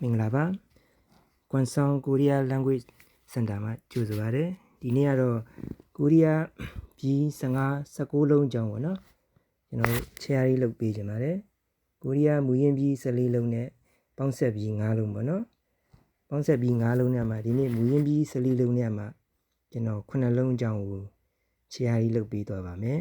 မင်္ဂလာပါကွမ်ဆောင်ကိုရီးယား language center မှာကြိုဆိုပါရစေဒီနေ့ကတော့ကိုရီးယားပြည်15 16လုံးကြောင်းပေါ့နော်ကျွန်တော်ချေရီလုပ်ပေးခြင်းပါတယ်ကိုရီးယားမူရင်းပြည်14လုံးနဲ့ပေါင်းဆက်ပြီး5လုံးပေါ့နော်ပေါင်းဆက်ပြီး5လုံးနဲ့မှာဒီနေ့မူရင်းပြည်14လုံးနဲ့မှာကျွန်တော်9လုံးအကြောင်းကိုချေရီလုပ်ပေးသွားပါမယ်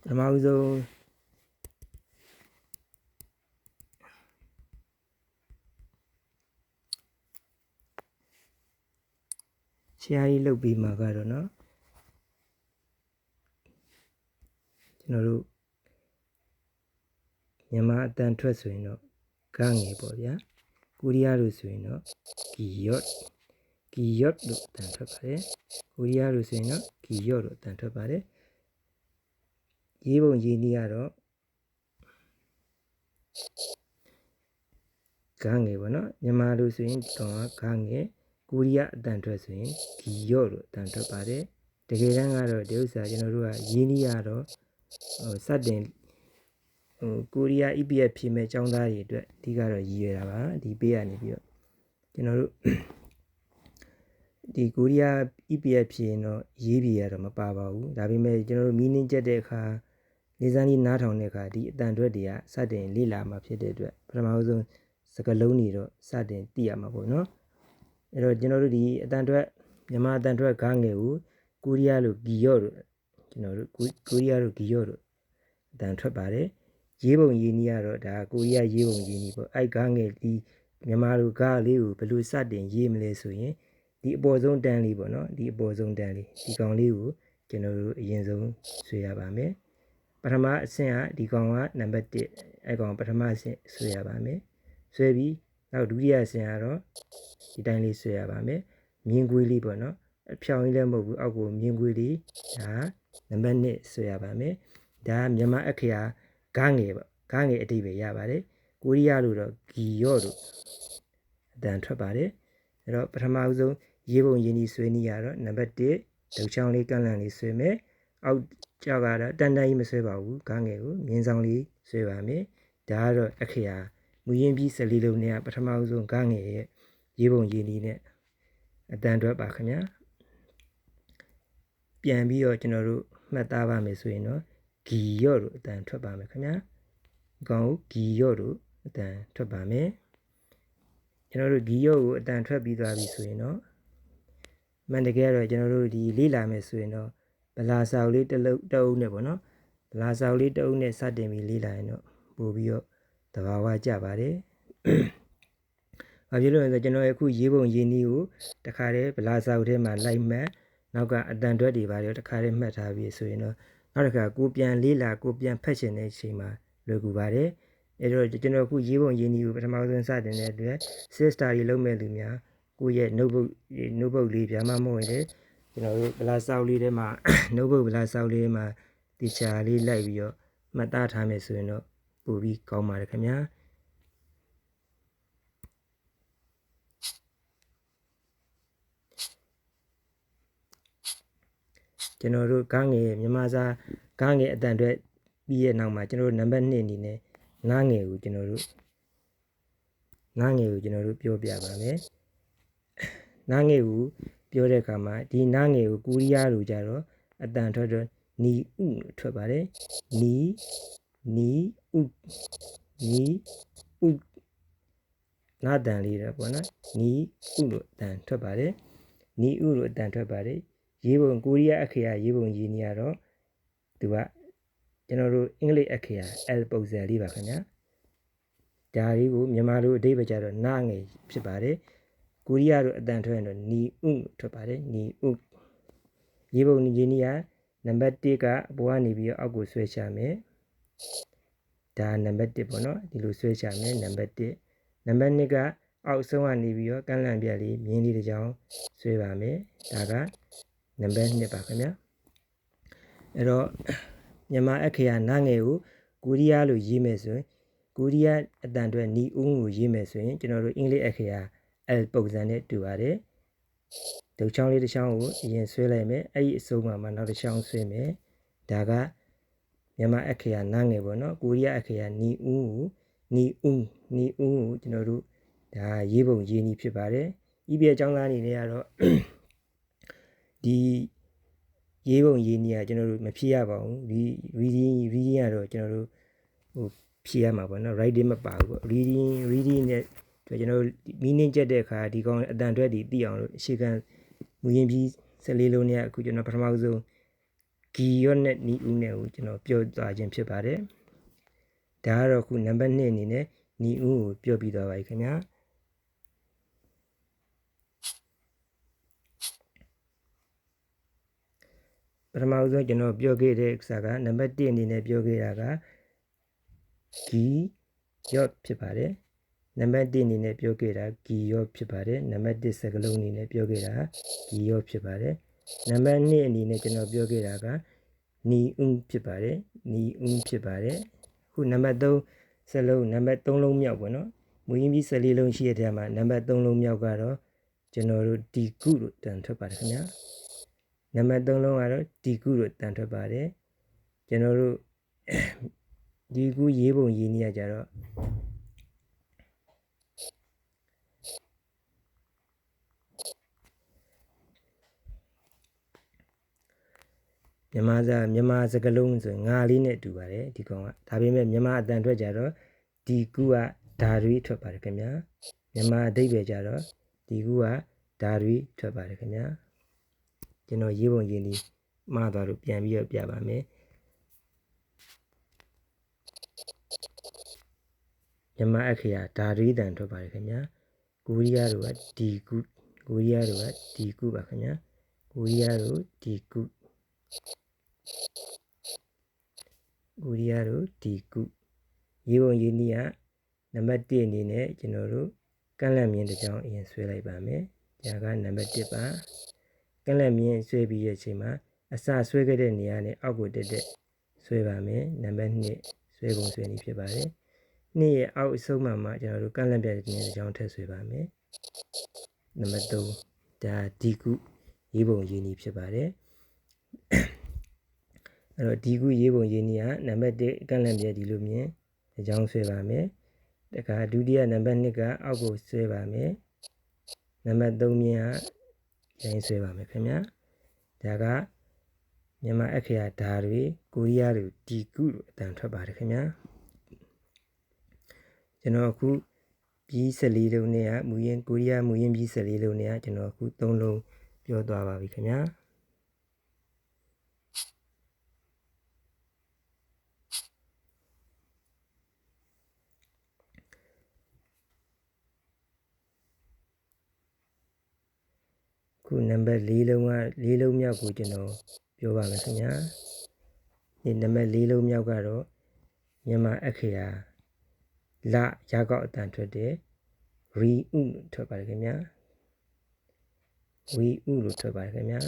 ပထမဦးဆုံး ခြေအားကြီးလှုပ်ပြီးမှကတော့နော်ကျွန်တော်တို့မြန်မာအတန်ထွက်ဆိုရင်တော့ကငယ်ပေါ့ဗျာကိုရီးယားလိုဆိုရင်တော့ဂီယော့ဂီယော့လို့အတန်ထွက်ပါတယ်ကိုရီးယားလိုဆိုရင်တော့ဂီယော့လို့အတန်ထွက်ပါတယ်ရေးပုံရေးနည်းကတော့ကငယ်ပေါ့နော်မြန်မာလိုဆိုရင်တော့ကငယ် ကိုရီးယားအတန်ထွက်ဆိုရင်ဒီရော့လို့အတန်ထွက်ပါတယ်တကယ်တမ်းကတော့ဒီဥစ္စာကျွန်တော်တို့ကရင်းနှီးရတော့ဟိုစတင်ဟိုကိုရီးယား EPF ဖြေမဲ့ចောင်းသားတွေအတွက်အဓိကတော့ရည်ရွယ်တာပါဒီပေးရနေပြီးတော့ကျွန်တော်တို့ဒီကိုရီးယား EPF ဖြေရင်တော့ရေးပြရတော့မပါပါဘူးဒါပေမဲ့ကျွန်တော်တို့မီးနင်းချက်တဲ့အခါလေးစားလေးနားထောင်တဲ့အခါဒီအတန်အတွက်တွေကစတင်လေ့လာမှာဖြစ်တဲ့အတွက်ပထမဆုံးစကလုံးတွေတော့စတင်သိရမှာပေါ့နော် အဲ့တော့ကျွန်တော်တို့ဒီအတန်ထွက်မြန်မာအတန်ထွက်ကားငယ်ကိုကိုရီးယားလိုဂီယော့တို့ကျွန်တော်တို့ကိုရီးယားလိုဂီယော့တို့အတန်ထွက်ပါတယ်ရေးပုံရေးနည်းကတော့ဒါကိုရီးယားရေးပုံရေးနည်းပေါ့အဲ့ကားငယ်ဒီမြန်မာလိုကားလေးကိုဘယ်လိုစတင်ရေးမလဲဆိုရင်ဒီအပေါ်ဆုံးတန်းလေးပေါ့နော်ဒီအပေါ်ဆုံးတန်းလေးဒီကောင်လေးကိုကျွန်တော်တို့အရင်ဆုံးဆွဲရပါမယ်ပထမအဆင့်ကဒီကောင်ကနံပါတ်1အဲ့ကောင်ပထမအဆင့်ဆွဲရပါမယ်ဆွဲပြီး နောက်ဒုတိယအဆင့်ကတော့ဒီတိုင်းလေးဆွဲရပါမယ်မြင်းကွေးလေးပေါ့နော်အဖြောင်ကြီးလည်းမဟုတ်ဘူးအောက်ကိုမြင်းကွေးလေးဒါနံပါတ်1ဆွဲရပါမယ်ဒါမြန်မာအခရာဂငယ်ပေါ့ဂငယ်အတိပဲရပါတယ်ကိုရီးယားလိုတော့ဂီယော့လို့အတန်ထွက်ပါတယ်အဲ့တော့ပထမဦးဆုံးရေးပုံရင်းကြီးဆွဲနေရတော့နံပါတ်1ဒုတ်ချောင်းလေးကန့်လန့်လေးဆွဲမယ်အောက်ကြောက်ကတော့တန်တန်ကြီးမဆွဲပါဘူးဂငယ်ကိုမြင်းဆောင်လေးဆွဲပါမယ်ဒါကတော့အခရာ မူရင်းပြီးစလီလုံးနဲ့ပထမဆုံးဂငယ်ရဲ့ရေးပုံရေးနည်းနဲ့အတန်တွက်ပါခင်ဗျာပြန်ပြီးတော့ကျွန်တော်တို့မှတ်သားပါမယ်ဆိုရင်တော့ဂီရော့တို့အတန်ထွက်ပါမယ်ခင်ဗျာကောင်းဂီရော့တို့အတန်ထွက်ပါမယ်ကျွန်တော်တို့ဂီရော့ကိုအတန်ထွက်ပြီးသွားပြီဆိုရင်တော့မှန်တကယ်တော့ကျွန်တော်တို့ဒီလေးလာမယ်ဆိုရင်တော့ဗလာစာအုပ်လေးတစ်လုံးတအုပ်နဲ့ပေါ့နော်ဗလာစာအုပ်လေးတအုပ်နဲ့စတင်ပြီးလေးလာရင်တော့ပို့ပြီးတော့ တဘာဝကြပါတယ်ဘာဖြစ်လို့လဲဆိုတော့ကျွန်တော်အခုရေးပုံရေးနည်းကိုတခါတည်းဗလာစာအုပ်ထဲမှာလိုက်မှတ်နောက်ကအတန်တွက်တွေပါတော့တခါတည်းမှတ်ထားပြီးဆိုရင်တော့နောက်တစ်ခါကိုပြန်လေးလာကိုပြန်ဖတ်ရှင်တဲ့အချိန်မှာလွယ်ကူပါတယ်အဲတော့ကျွန်တော်အခုရေးပုံရေးနည်းကိုပထမဆုံးစတင်တဲ့အတွက် sister တွေလုံးမဲ့လူများကိုယ့်ရဲ့ notebook notebook လေးပြမမဟုတ်ရင်ကျွန်တော်တို့ဗလာစာအုပ်လေးထဲမှာ notebook ဗလာစာအုပ်လေးထဲမှာ teacher လေးလိုက်ပြီးတော့မှတ်သားထားမယ်ဆိုရင်တော့ ပို့ပြီးကောင်းပါတယ်ခင်ဗျာကျွန်တော်တို့ကားငယ်မြန်မာစာကားငယ်အတန်အတွက်ပြီးရဲ့နောက်မှာကျွန်တော်တို့နံပါတ်2အနေနဲ့နားငယ်ကိုကျွန်တော်တို့နားငယ်ကိုကျွန်တော်တို့ပြောပြပါမယ်နားငယ်ကိုပြောတဲ့အခါမှာဒီနားငယ်ကိုကိုရီးယားလိုကြတော့အတန်ထွက်တော့နီဥထွက်ပါတယ်နီ နီဥနီဥနာတန်လေးတော့ပေါ့နော်နီဥလို့အတန်ထွက်ပါတယ်နီဥလို့အတန်ထွက်ပါတယ်ရေးပုံကိုရီးယားအခရာရေးပုံရေးနေရတော့သူကကျွန်တော်တို့အင်္ဂလိပ်အခရာ L ပုံစံလေးပါခင်ဗျာဒါလေးကိုမြန်မာလိုအဓိပ္ပာယ်ကျတော့နာငယ်ဖြစ်ပါတယ်ကိုရီးယားလိုအတန်ထွက်ရင်တော့နီဥထွက်ပါတယ်နီဥရေးပုံရေးနေရနံပါတ်1ကအပေါ်ကနေပြီးအောက်ကိုဆွဲချမယ် ဒါနံပါတ်1ပေါ့နော်ဒီလိုဆွဲချမယ်နံပါတ်1နံပါတ်2ကအောက်ဆုံးကနေပြီးတော့ကန့်လန့်ပြက်လေးမြင်းလေးတစ်ကြောင်ဆွဲပါမယ်ဒါကနံပါတ်2ပါခင်ဗျာအဲ့တော့မြန်မာအခရာနာငယ်ကိုကိုရီးယားလိုရေးမယ်ဆိုရင်ကိုရီးယားအတန်အတွက်နီဦးကိုရေးမယ်ဆိုရင်ကျွန်တော်တို့အင်္ဂလိပ်အခရာ L ပုံစံနဲ့တူပါတယ်ဒုတ်ချောင်းလေးတစ်ချောင်းကိုအရင်ဆွဲလိုက်မယ်အဲ့ဒီအစုံမှာမှနောက်တစ်ချောင်းဆွဲမယ်ဒါက မြန်မာအခရာနာငယ်ပေါ့နော်ကိုရီးယားအခရာနီဦးကိုနီဦးနီဦးကိုကျွန်တော်တို့ဒါရေးပုံရေးနည်းဖြစ်ပါတယ်ဤပြအကြောင်းသားအနေနဲ့ကတော့ဒီရေးပုံရေးနည်းကကျွန်တော်တို့မဖြည့်ရပါဘူးဒီ reading reading ကတော့ကျွန်တော်တို့ဟိုဖြည့်ရမှာပေါ့နော် writing မပါဘူးပေါ့ reading reading နဲ့ကျွန်တော်တို့ meaning ချက်တဲ့အခါဒီကောင်အတန်အတွက်ဒီသိအောင်လို့အရှိကမူရင်ပြီး14လုံးနဲ့အခုကျွန်တော်ပထမဆုံး ဂီရော့နဲ့နီဦးနဲ့ကိုကျွန်တော်ပြောသွားခြင်းဖြစ်ပါတယ်ဒါကတော့ခုနံပါတ်2အနေနဲ့နီဦးကိုပြောပြသွားပါပြီခင်ဗျာပထမဆုံးကျွန်တော်ပြောခဲ့တဲ့ဥစ္စာကနံပါတ်1အနေနဲ့ပြောခဲ့တာကဂီရော့ဖြစ်ပါတယ်နံပါတ်1အနေနဲ့ပြောခဲ့တာဂီရော့ဖြစ်ပါတယ်နံပါတ်1စကားလုံးအနေနဲ့ပြောခဲ့တာဂီရော့ဖြစ်ပါတယ် နံပါတ်2အနေနဲ့ကျွန်တော်ပြောခဲ့တာကနီဦးဖြစ်ပါတယ်နီဦးဖြစ်ပါတယ်ခုနံပါတ်3စလုံးနံပါတ်3လုံးမြောက်ပေါ့နော်မူရင်းပြီး14လုံးရှိတဲ့ထဲမှာနံပါတ်3လုံးမြောက်ကတော့ကျွန်တော်တို့ဒီကုလို့တန်ထွက်ပါတယ်ခင်ဗျာနံပါတ်3လုံးကတော့ဒီကုလို့တန်ထွက်ပါတယ်ကျွန်တော်တို့ဒီကုရေးပုံရေးနည်းကြတော့ မြန်မာစာမြန်မာစကားလုံးဆိုရင်ငါလေးနဲ့တူပါတယ်ဒီကောင်ကဒါပေမဲ့မြန်မာအတန်ထွက်ကြတော့ဒီကူကဓာရီထွက်ပါတယ်ခင်ဗျာမြန်မာအဓိပ္ပာယ်ကြတော့ဒီကူကဓာရီထွက်ပါတယ်ခင်ဗျာကျွန်တော်ရေးပုံရေးနည်းမှားသွားလို့ပြန်ပြီးတော့ပြပါမယ်မြန်မာအခရာဓာရီတန်ထွက်ပါတယ်ခင်ဗျာကိုရီးယားတို့ကဒီကူကိုရီးယားတို့ကဒီကူပါခင်ဗျာကိုရီးယားတို့ဒီကူ ကိုရီးယားတို့ဒီကုရေးပုံရေးနည်းကနံပါတ်1အနေနဲ့ကျွန်တော်တို့ကန့်လန့်မြင့်တစ်ကြောင်းအရင်ဆွဲလိုက်ပါမယ်။ဒါကနံပါတ်1ပါ။ကန့်လန့်မြင့်ဆွဲပြီးရဲ့အချိန်မှာအစဆွဲခဲ့တဲ့နေရာနဲ့အောက်ကိုတက်တက်ဆွဲပါမယ်။နံပါတ်2ဆွဲပုံဆွဲနည်းဖြစ်ပါတယ်။နှစ်ရဲ့အောက်အဆုံးမှာမှကျွန်တော်တို့ကန့်လန့်ပြတဲ့နေရာတစ်ကြောင်းထပ်ဆွဲပါမယ်။နံပါတ်3ဒါဒီကုရေးပုံရေးနည်းဖြစ်ပါတယ်။ အဲ့တော့ဒီခုရေးပုံရေးနည်းကနံပါတ်1ကန့်လန့်ပြဒီလိုမြင်အကြောင်းဆွဲပါမယ်တခါဒုတိယနံပါတ်2ကအောက်ကိုဆွဲပါမယ်နံပါတ်3မြင်ကရိုင်းဆွဲပါမယ်ခင်ဗျာဒါကမြန်မာအခရာဓာတွေကိုရီးယားတွေဒီကုလို့အတန်ထွက်ပါတယ်ခင်ဗျာကျွန်တော်အခုပြီး14လုံးနဲ့ကမူရင်းကိုရီးယားမူရင်းပြီး14လုံးနဲ့ကကျွန်တော်အခု3လုံးပြောသွားပါပြီခင်ဗျာ ခုနံပါတ်၄လုံးက၄လုံးမြောက်ကိုကျွန်တော်ပြောပါမယ်ခင်ဗျာဒီနံပါတ်၄လုံးမြောက်ကတော့မြန်မာအခရာလရကောက်အတန်ထွက်တဲ့ရီဥထွက်ပါတယ်ခင်ဗျာဝီဥလို့ထွက်ပါတယ်ခင်ဗျာ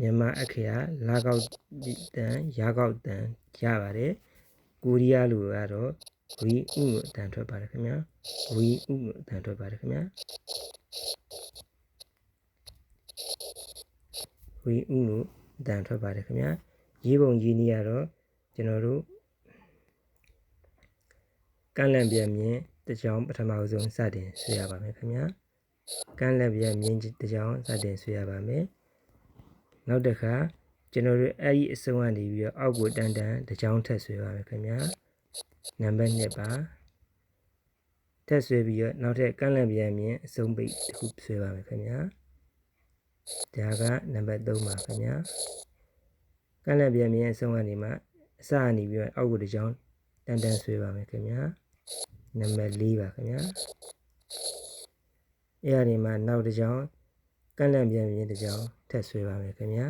မြန်မာအခရာလာကောက်တန်ရာကောက်တန်ရပါတယ်ကိုရီးယားလူကတော့ရီဥလို့အတန်ထွက်ပါတယ်ခင်ဗျာရီဥလို့အတန်ထွက်ပါတယ်ခင်ဗျာရီဥလို့အတန်ထွက်ပါတယ်ခင်ဗျာရေးပုံရေးနည်းကတော့ကျွန်တော်တို့ကန့်လန့်ပြန်မြင်တကြောင်ပထမဆုံးစတင်ဆွဲရပါမယ်ခင်ဗျာကန့်လန့်ပြန်မြင်တကြောင်စတင်ဆွဲရပါမယ် နောက်တစ်ခါကျွန်တော်တို့အဲ့ဒီအစုံကနေပြီးတော့အောက်ကိုတန်တန်တစ်ချောင်းထပ်ဆွဲပါမယ်ခင်ဗျာနံပါတ်1ပါထပ်ဆွဲပြီးတော့နောက်ထပ်ကန့်လန့်ပြန်မြင်အစုံပိတ်တစ်ခုဆွဲပါမယ်ခင်ဗျာဒါကနံပါတ်3ပါခင်ဗျာကန့်လန့်ပြန်မြင်အစုံကနေမှအစကနေပြီးတော့အောက်ကိုတစ်ချောင်းတန်တန်ဆွဲပါမယ်ခင်ဗျာနံပါတ်4ပါခင်ဗျာအဲ့ဒီမှာနောက်တစ်ချောင်းကန့်လန့်ပြန်မြင်တစ်ချောင်း ထပ်ဆွဲပါမယ်ခင်ဗျာ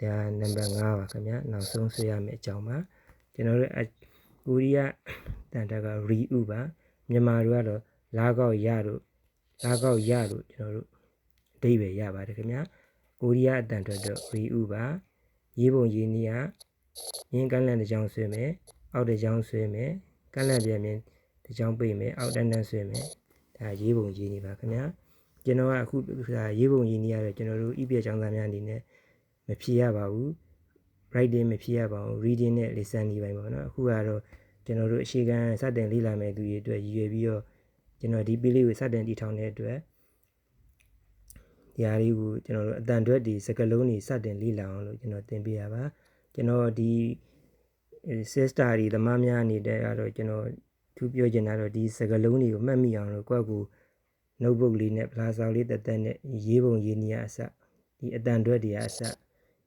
ဒါနံပါတ်5ပါခင်ဗျာနောက်ဆုံးဆွဲရမယ့်အကြောင်းပါကျွန်တော်တို့ကိုရီးယားတန်တကရီဥပါမြန်မာတို့ကတော့လာကောက်ရတို့လာကောက်ရတို့ကျွန်တော်တို့အဓိပ္ပာယ်ရပါတယ်ခင်ဗျာကိုရီးယားအတန်ထွက်တော့ရီဥပါရေးပုံရေးနည်းကရင်းကန့်လန့်တစ်ချောင်းဆွဲမယ်အောက်တစ်ချောင်းဆွဲမယ်ကန့်လန့်ပြန်မြင်တစ်ချောင်းပိတ်မယ်အောက်တန်းတန်းဆွဲမယ်ဒါရေးပုံရေးနည်းပါခင်ဗျာ ကျွန်တော်ကအခုဒါရေးပုံရင်းနေရတယ်ကျွန်တော်တို့ EPA ကျောင်းသားများအနေနဲ့မဖြေရပါဘူး writing မဖြေရပါဘူး reading နဲ့ listening ပိုင်းပေါ့နော်အခုကတော့ကျွန်တော်တို့အခြေခံစတင်လေ့လာမယ့်သူတွေအတွက်ရည်ရွယ်ပြီးတော့ကျွန်တော်ဒီ page လေးကိုစတင်တည်ထောင်တဲ့အတွက်ဒီဟာလေးကိုကျွန်တော်တို့အတန်တွက်ဒီစကလုံးတွေစတင်လေ့လာအောင်လို့ကျွန်တော်သင်ပေးရပါကျွန်တော်ဒီ sister တွေသမားများနေတဲ့ကတော့ကျွန်တော်သူပြောချင်တာတော့ဒီစကလုံးတွေကိုမှတ်မိအောင်လို့ကိုယ့်ကို notebook လေးနဲ့ plaza လေးတက်တက်နဲ့ရေးပုံရေးနည်းအစဒီအတန်တွက်တွေအစ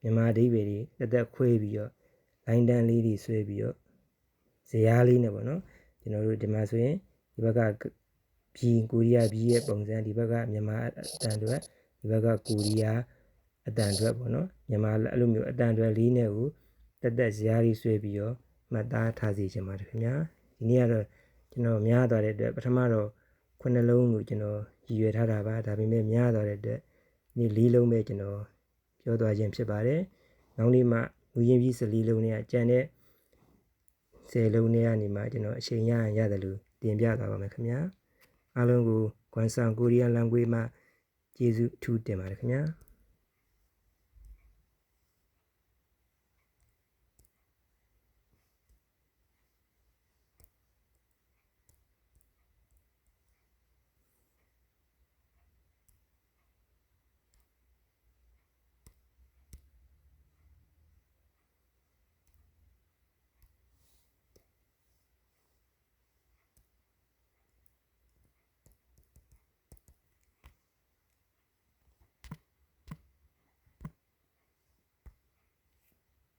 မြန်မာအဓိပ္ပာယ်တွေတက်တက်ခွဲပြီးတော့ line တန်းလေးတွေဆွဲပြီးတော့ဇယားလေးနဲ့ပေါ့နော်ကျွန်တော်တို့ဒီမှာဆိုရင်ဒီဘက်ကပြည်ကိုရီးယားပြည်ရဲ့ပုံစံဒီဘက်ကမြန်မာအတန်တွက်ဒီဘက်ကကိုရီးယားအတန်တွက်ပေါ့နော်မြန်မာအဲ့လိုမျိုးအတန်တွက်လေးနဲ့ကိုတက်တက်ဇယားလေးဆွဲပြီးတော့မှတ်သားထားစီခြင်းပါတယ်ခင်ဗျာဒီနေ့ကတော့ကျွန်တော်များသွားတဲ့အတွက်ပထမတော့ ခုနှလုံးကိုကျွန်တော်ရည်ရွယ်ထားတာပါဒါပေမဲ့များသွားတဲ့အတွက်ဒီလေးလုံးပဲကျွန်တော်ပြောသွားခြင်းဖြစ်ပါတယ်နောက်နေ့မှမူရင်းပြီးစလီလုံးတွေကကြံတဲ့ဆယ်လုံးတွေကနေမှကျွန်တော်အချိန်ရရင်ရတယ်လို့တင်ပြသွားပါမယ်ခင်ဗျာအားလုံးကိုကွမ်ဆန်ကိုရီးယားလန်ဂွေးမှာကျေးဇူးအထူးတင်ပါတယ်ခင်ဗျာ